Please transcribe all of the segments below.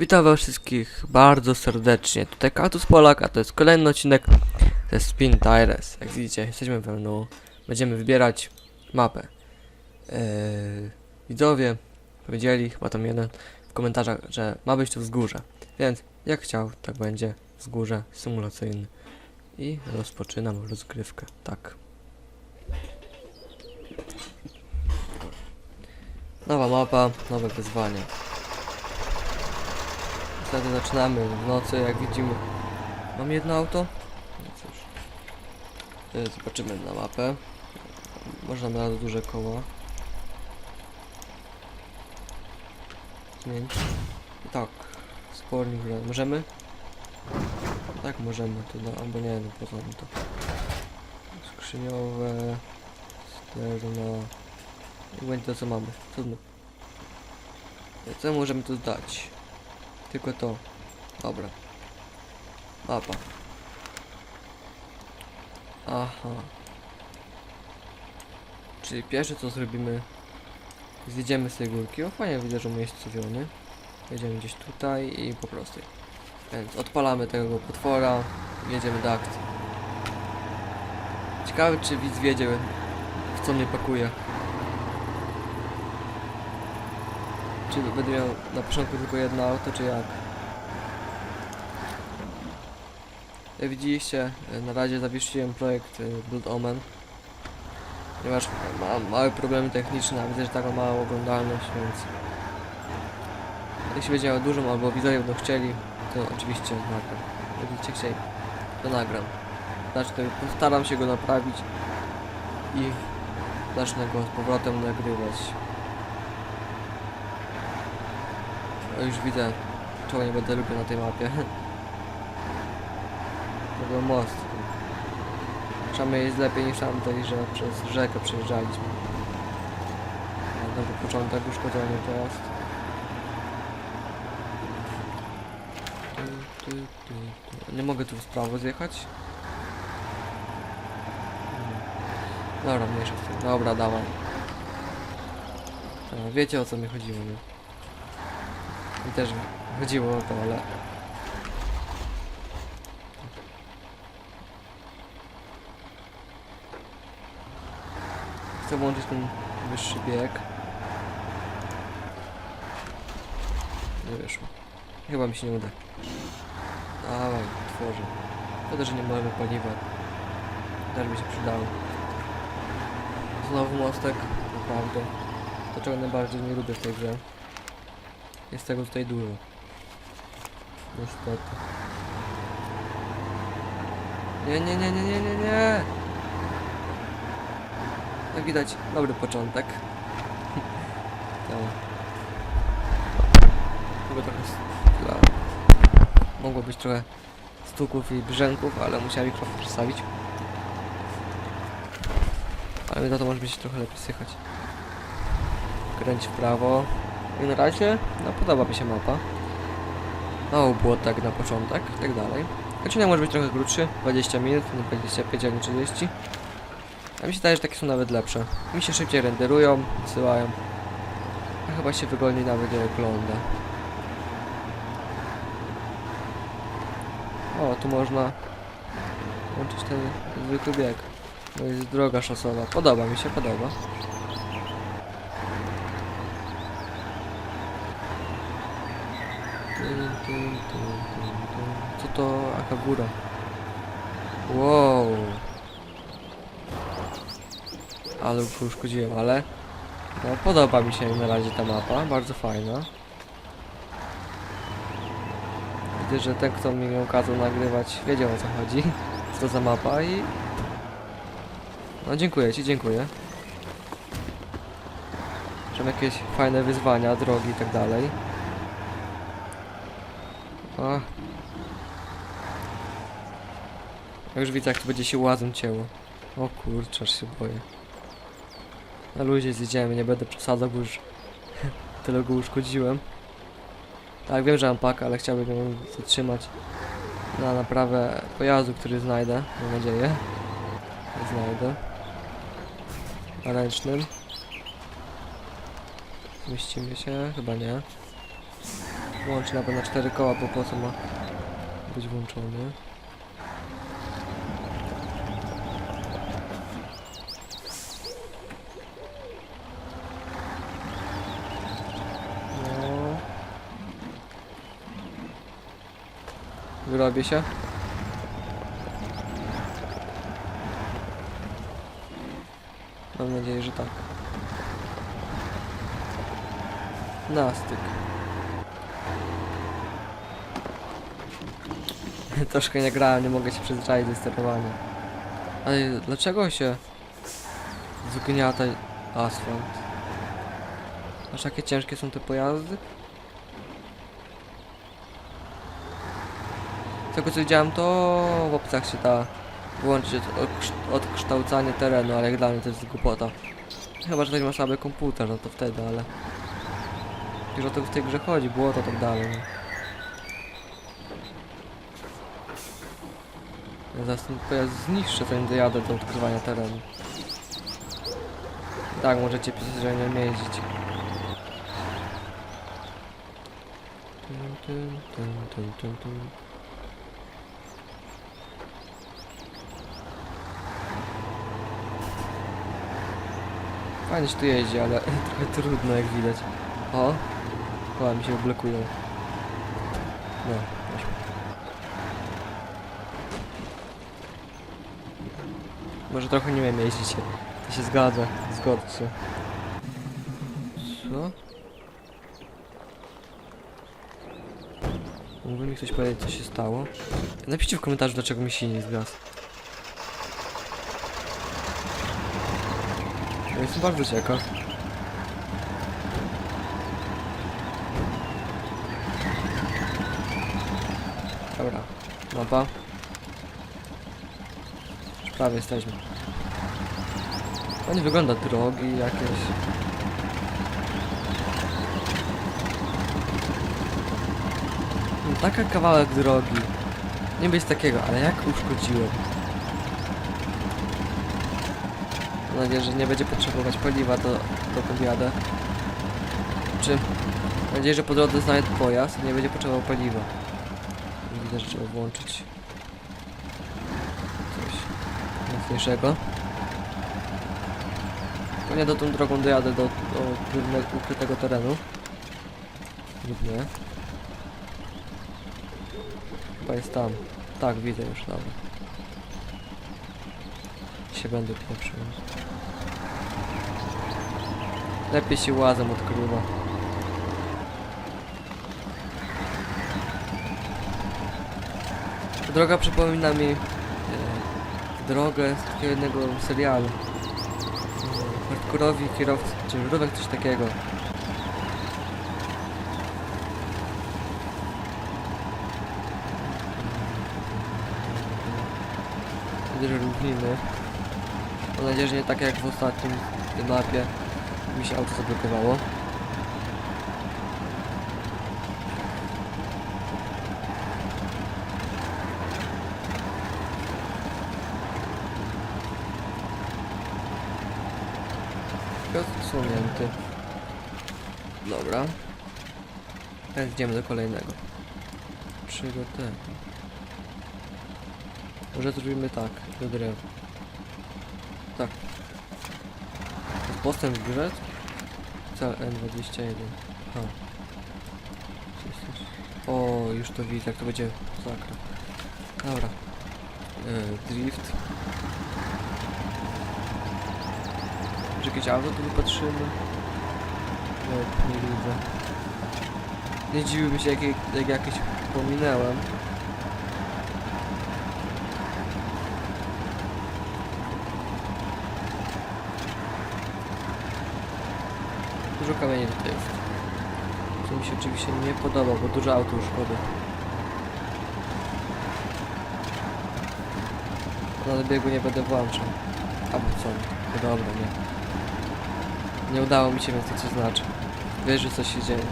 Witam was wszystkich bardzo serdecznie. Tutaj Katus Polak, a to jest kolejny odcinek ze Spin Tires. Jak widzicie, jesteśmy w menu. Będziemy wybierać mapę. Eee, widzowie powiedzieli, chyba tam jeden w komentarzach, że ma być to wzgórze. Więc jak chciał, tak będzie wzgórze symulacyjne. I rozpoczynam rozgrywkę. Tak. Nowa mapa, nowe wyzwanie. Niestety zaczynamy w nocy, jak widzimy. Mam jedno auto? No cóż. E, Zobaczymy na mapę. Można bardzo duże koła. Zmienić. Tak. Spornik. Możemy? Tak, możemy. To da, albo nie, no po co to. Skrzyniowe. Sterno. I będzie to co mamy. Trudno. Co możemy tu dać? Tylko to. Dobra. Mapa. Aha. Czyli pierwsze co zrobimy, zjedziemy z tej górki. O fajnie widzę, że umiejscowiony. Jedziemy gdzieś tutaj i po prostu. Więc odpalamy tego potwora. Jedziemy do akcji. Ciekawe czy widz wiedzie w co mnie pakuje. Czy będę miał na początku tylko jedno auto, czy jak? Jak widzieliście, na razie zawiesiłem projekt e, Blood Omen. Ponieważ mam małe problemy techniczne, a widzę, że taką małą oglądalność, więc... Jeśli będzie miał dużą albo widzowie będą chcieli, to oczywiście nagram. Będziecie chcieli, to nagram. To postaram się go naprawić i zacznę go z powrotem nagrywać. O, już widzę, czego nie będę lubił na tej mapie. Tego most. Przynajmniej jest lepiej niż tamtej, że przez rzekę przejeżdżaliśmy. Na dobry początek uszkodzony to jest. Nie mogę tu w prawo zjechać? Dobra, mniejsza z tym. Dobra, dawaj. E, Wiecie o co mi chodziło, nie? Mi też chodziło o to, ale... Chcę włączyć ten wyższy bieg. Nie wyszło. Chyba mi się nie uda. Dawaj, tworzę. Szkoda, że nie mamy paliwa. Też by się przydało. Znowu mostek, naprawdę. To czego najbardziej nie lubię w tej grze. Jest tego tutaj dużo. Niestety. Nie, nie, nie, nie, nie, nie, nie. Jak widać, dobry początek. to. Chyba trochę. Mogło być trochę stuków i brzęków, ale musiałem mikrofon przestawić. Ale za to może być trochę lepiej słychać. Kręć w prawo. I na razie, no podoba mi się mapa. Mało było tak na początek, i tak dalej. Odcinek może być trochę krótszy, 20 minut, nie 25, a nie 30. A mi się wydaje, że takie są nawet lepsze. Mi się szybciej renderują, wysyłają. A chyba się wygodniej nawet je ogląda. O, tu można włączyć ten zwykły bieg. To jest droga szosowa. Podoba mi się, podoba. Co to Akagura? Wow. Ale uszkodziłem, ale no, podoba mi się na razie ta mapa, bardzo fajna. Widzę, że ten, kto mi ją kazał nagrywać, wiedział o co chodzi, co to za mapa i... No dziękuję Ci, dziękuję. Że jakieś fajne wyzwania, drogi i tak dalej. A. Ja już widzę, jak to będzie się łazem cięło. O kurczę, aż się boję. Na luzie zjedziemy, nie będę przesadzał, bo już tyle go uszkodziłem. Tak, wiem, że mam pakę, ale chciałbym ją zatrzymać na naprawę pojazdu, który znajdę, mam nadzieję. znajdę. Na ręcznym. Zmieścimy się? Chyba nie. Nawet na cztery koła, bo po co ma być włączony. Wyrobię się. Mam nadzieję, że tak. Nastyk. Troszkę nie grałem, nie mogę się przyzwyczaić do sterowania. Ale dlaczego się zgniata asfalt? Aż jakie ciężkie są te pojazdy? Tego co widziałem to w opcjach się da wyłączyć od, odkształcanie terenu, ale jak dla mnie to jest głupota. Chyba, że ktoś ma słaby komputer, no to wtedy, ale... Już o to w tej grze chodzi, było to tak dalej. No. Ja zaraz ten pojazd zniszczę, zanim dojadę do odkrywania terenu. Tak, możecie pisać, że nie jeździć. Tun, tun, tun, tun, tun, tun. Fajnie się tu jeździ, ale trochę trudno jak widać. O! Koła mi się blokują. No, weźmy. Może trochę nie wiem jeździć. To się zgadza, zgodzę. Co? Mógłby mi ktoś powiedzieć co się stało? Napiszcie w komentarzu dlaczego mi silnik zgasł. Jestem bardzo ciekaw. Dobra, mapa. Prawie jesteśmy. Fajnie wygląda drogi jakieś. No, Taka kawałek drogi. Nie być takiego, ale jak uszkodziłem. Mam nadzieję, że nie będzie potrzebować paliwa, to dokąd jadę. Czy mam nadzieję, że po drodze znajdę pojazd i nie będzie potrzebował paliwa. Widzę, że trzeba włączyć coś mocniejszego. Tylko nie do tą drogą dojadę do, do ukrytego terenu. Lub nie. Chyba jest tam. Tak, widzę już, dobra. Się będę pieprzył. Lepiej się łazem odkrywa. Droga przypomina mi e, drogę z takiego jednego serialu. E, Hardkorowi kierowcy, czy żurówek, coś takiego. Że równiny. Mam nadzieję, że nie tak jak w ostatnim mapie mi się auto zablokowało. Odsunięty. Dobra. Teraz idziemy do kolejnego. Przygotuj. Może zrobimy tak, do drewa. Tak. Jest postęp w grze? Cel N21. Ha. O, już to widzę, jak to będzie zakra. Dobra. E, drift. Może jakieś auto tu wypatrzymy? Nie, nie widzę. Nie dziwiłbym się, jak, jak jakieś pominęłem. kamieniem tutaj jest. Co mi się oczywiście nie podoba, bo dużo auto już szkody. Na biegu nie będę włączał. Albo co? No dobra, nie. Nie udało mi się, więc to co znaczy. Wiesz, że coś się dzieje.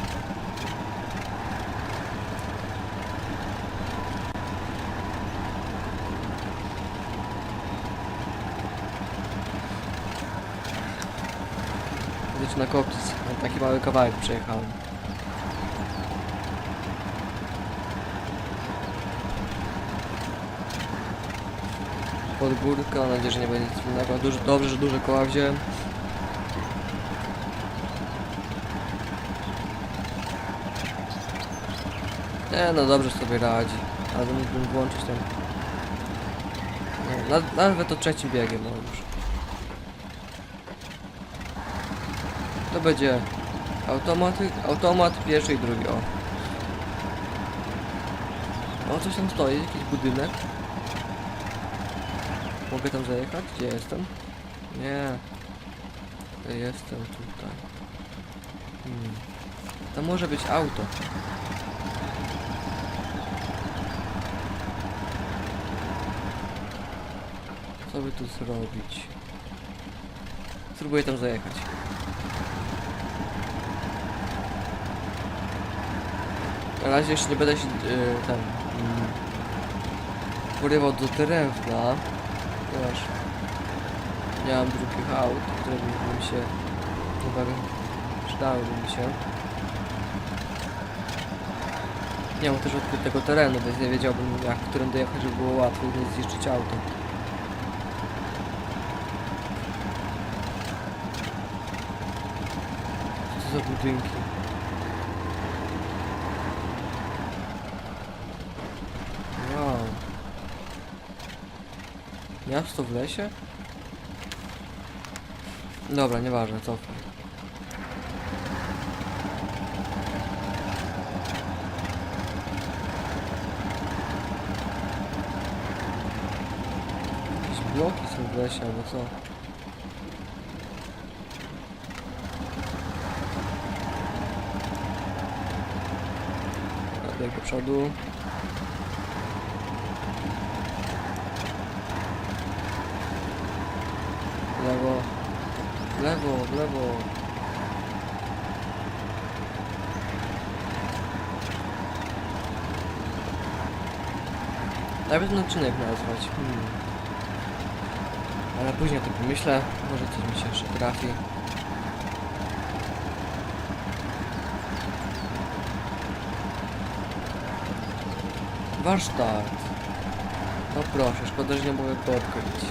na kopcić taki mały kawałek przejechałem. Pod górkę, mam nadzieję, że nie będzie nic innego. Dobrze, że duże koła wziąłem. Nie, no dobrze sobie radzi. Ale mógłbym włączyć ten... No, na- nawet to trzecim biegiem, no już. To będzie automaty, automat pierwszy i drugi, o. O, coś tam stoi, jakiś budynek. Mogę tam zajechać? Gdzie jestem? Nie. Ja jestem tutaj. Hmm. To może być auto. Co by tu zrobić? Spróbuję tam zajechać. Na razie jeszcze nie będę się yy, tam mm, porywał do drewna, ponieważ nie mam drugich aut, które by mi się chyba przydałyby mi się. Nie mam też odkrytego terenu, więc nie wiedziałbym jak którym dojechać, żeby było łatwiej nie zniszczyć auto. Co za budynki? Wow. Miasto w lesie? Dobra, nieważne, cofnę. Jakieś bloki są w lesie, albo co? Jadę do przodu. W lewo. W lewo, w lewo. Nawet ten odcinek nazwać. Hmm. Ale później o tym pomyślę. Może coś mi się jeszcze trafi. Warsztat. No proszę, szkoda, że nie mogę go odkryć.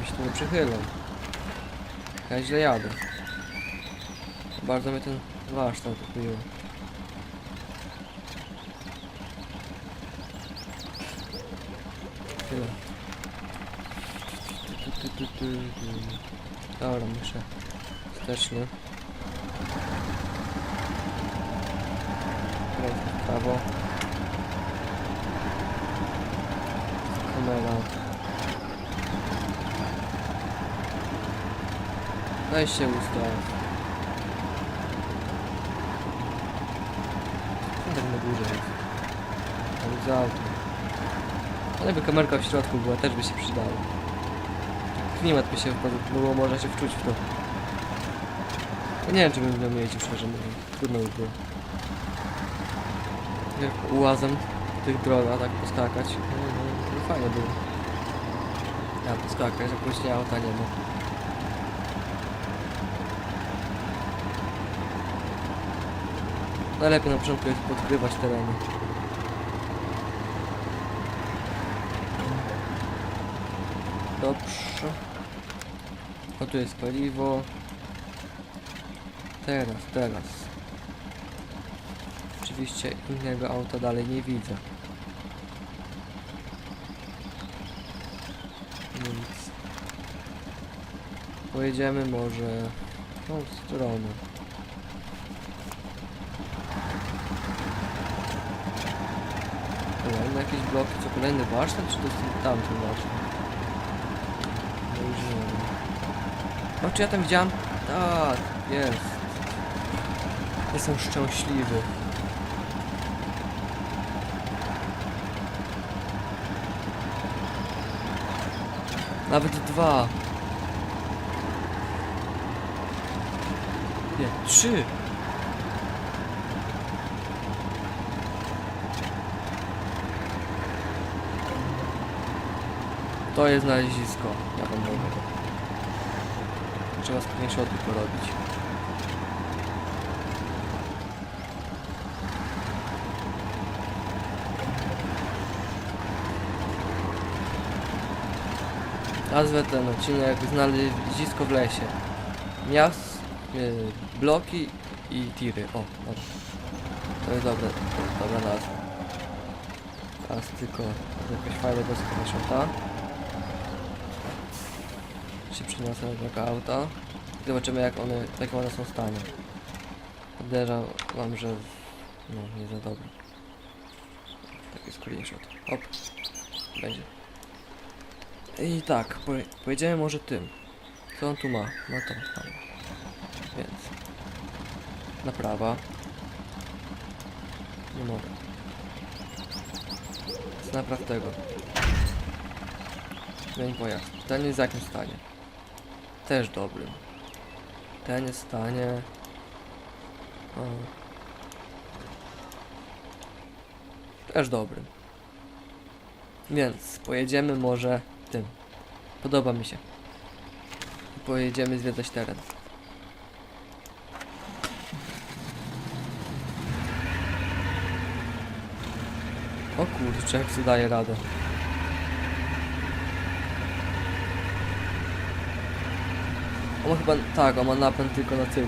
Mi się tu nie przychylą. Ja źle jadę. Bardzo mnie ten warsztat kupiło. Tyle. Tu. Dobra, muszę wsteczny. Prawo. Kamera. Daj się ustaw. Co tak na górze jest? Ale by kamerka w środku była, też by się przydała. Klimat by się było, można się wczuć w to. Ja nie wiem, czy bym miał jeździł szczerze mówiąc. Trudno by było. Jak ułazem tych drogach tak poskakać. No, no, no fajnie było. Ja poskakać, jak właśnie auta nie ma. Najlepiej na początku jest podgrywać tereny. Dobrze. O tu jest paliwo. Teraz, teraz. Oczywiście innego auta dalej nie widzę. Więc pojedziemy może tą stronę. Kolejne jakieś bloki, co kolejny warsztat, czy to jest tamten warsztat? No już nie wiem. O, czy ja tam widziałem? Tak, jest. Jestem szczęśliwy. Nawet dwa. Nie, trzy. To jest znalezisko. Ja wam mówię. Trzeba screenshoty porobić. Nazwę ten odcinek Znalezisko w lesie. Miast, y, bloki i tiry. O, o. To jest dobre, dobra nazwa. Teraz tylko jakoś fajnego screenshota. Się do tego auta. Zobaczymy jak one, w one są stanie. Podejrzewam, że no nie za dobre. Taki screenshot. Hop. Będzie. I tak, poje- pojedziemy może tym. Co on tu ma? No to, tam. Więc. Naprawa. Nie mogę. Napraw tego. Zmień pojazd. Ten jest w jakim stanie? Też dobrym. Ten jest w stanie... O. Też dobrym. Więc pojedziemy może tym. Podoba mi się. Pojedziemy zwiedzać teren. O kurczę, jak sobie daje radę. On ma chyba, tak, on ma napęd tylko na tył.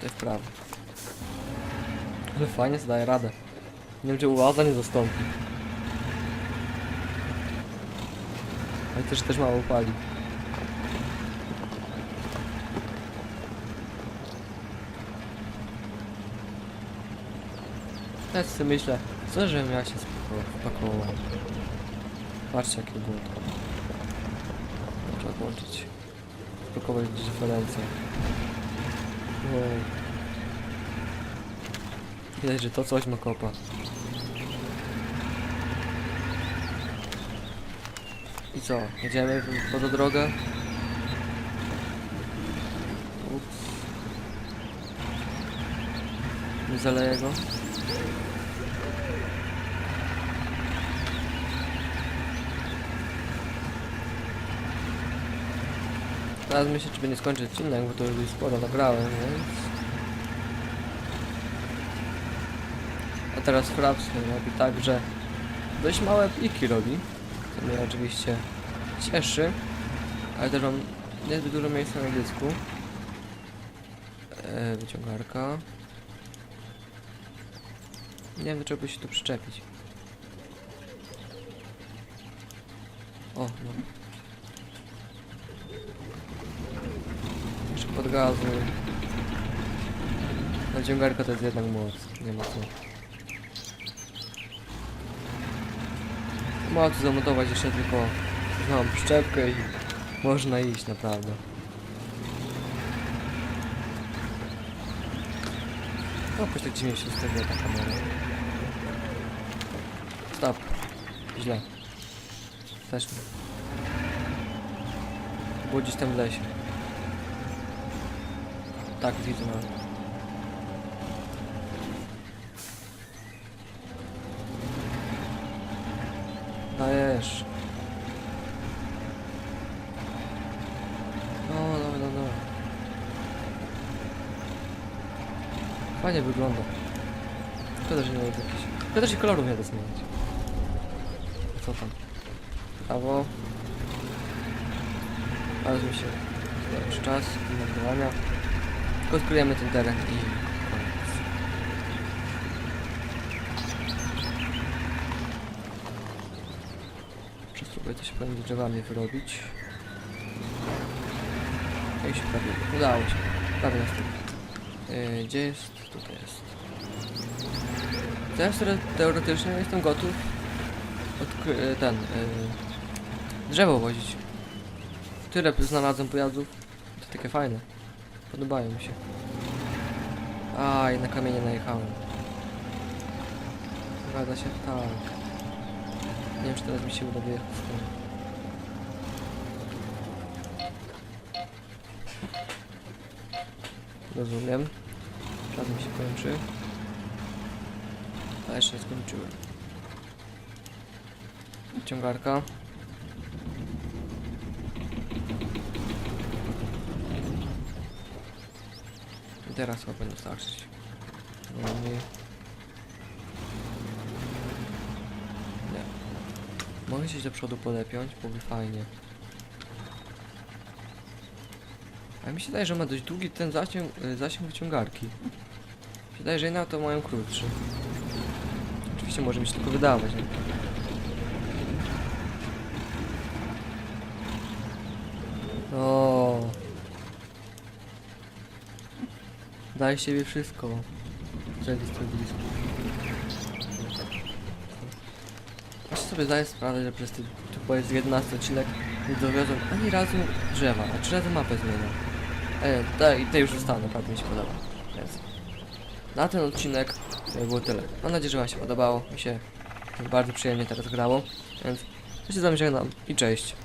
To jest prawo. Ale fajnie sobie daje radę. Nie wiem, czy ułaza nie zastąpi. Ale też też mało pali. Teraz sobie myślę, co żebym ja się spako- wpakował. Patrzcie jakie to. Trzeba włączyć. Spakować dyferencję. Wow. Widać, że to coś ma kopa. I co? Jedziemy poza drogę? Ups. Nie zaleję go. Teraz myślę, czy będzie skończyć odcinek, bo to już sporo nagrałem, więc... A teraz Fraps robi tak, że dość małe pliki robi, co mnie oczywiście cieszy, ale też mam niezbyt dużo miejsca na dysku. E, wyciągarka. Nie wiem, do czego by się tu przyczepić. O, no. Jeszcze pod gazu. Wyciągarka to jest jednak moc, nie ma co. Ma tu zamontować jeszcze tylko mam przyczepkę i można iść naprawdę. O, jakoś tak dziwnie się ustawiła ta kamera. Stop. Źle. Jesteśmy. Było gdzieś tam w lesie. Tak, widzę. Dajesz. No, no, no. Fajnie wygląda. Szkoda, że nie jest jakiś... Szkoda, że kolorów nie da zmienić. Co tam? Prawo. Ale mi się... Czas do nagrywania. Tylko odkryjemy ten teren i... koniec. Jeszcze spróbuję coś drzewami wyrobić. No i się prawie udało się. Prawie na styk. Yy, gdzie jest? Tutaj jest. Teraz teore- teoretycznie jestem gotów odkry- e, ten yy, drzewo wozić. Tyle znalazłem pojazdów. To takie fajne. Podobają mi się. A, i na kamienie najechałem. Zgadza się? Tak. Nie wiem, czy teraz mi się uda wyjechać. Rozumiem. Czas mi się kończy. A jeszcze nie skończyłem. Ciągarka. I teraz chyba powinno starczyć. No nie. Mogę się do przodu polepiąć, byłoby fajnie. A mi się wydaje, że ma dość długi ten zasięg, y, zasięg wyciągarki. Mi się że inne to mają krótszy. Oczywiście może mi się tylko wydawać, nie? O. Daj z siebie wszystko. Jest to blisko. Ja sobie zdaję sprawę, że przez ten, tu powiedz 11 odcinek nie dowiozłem ani razu drzewa, a trzy razy mapę zmieniam. E, i te już zostanę, naprawdę mi się podoba. Więc na ten odcinek było tyle. Mam nadzieję, że wam się podobało. Mi się bardzo przyjemnie teraz grało. Więc ja się z i cześć.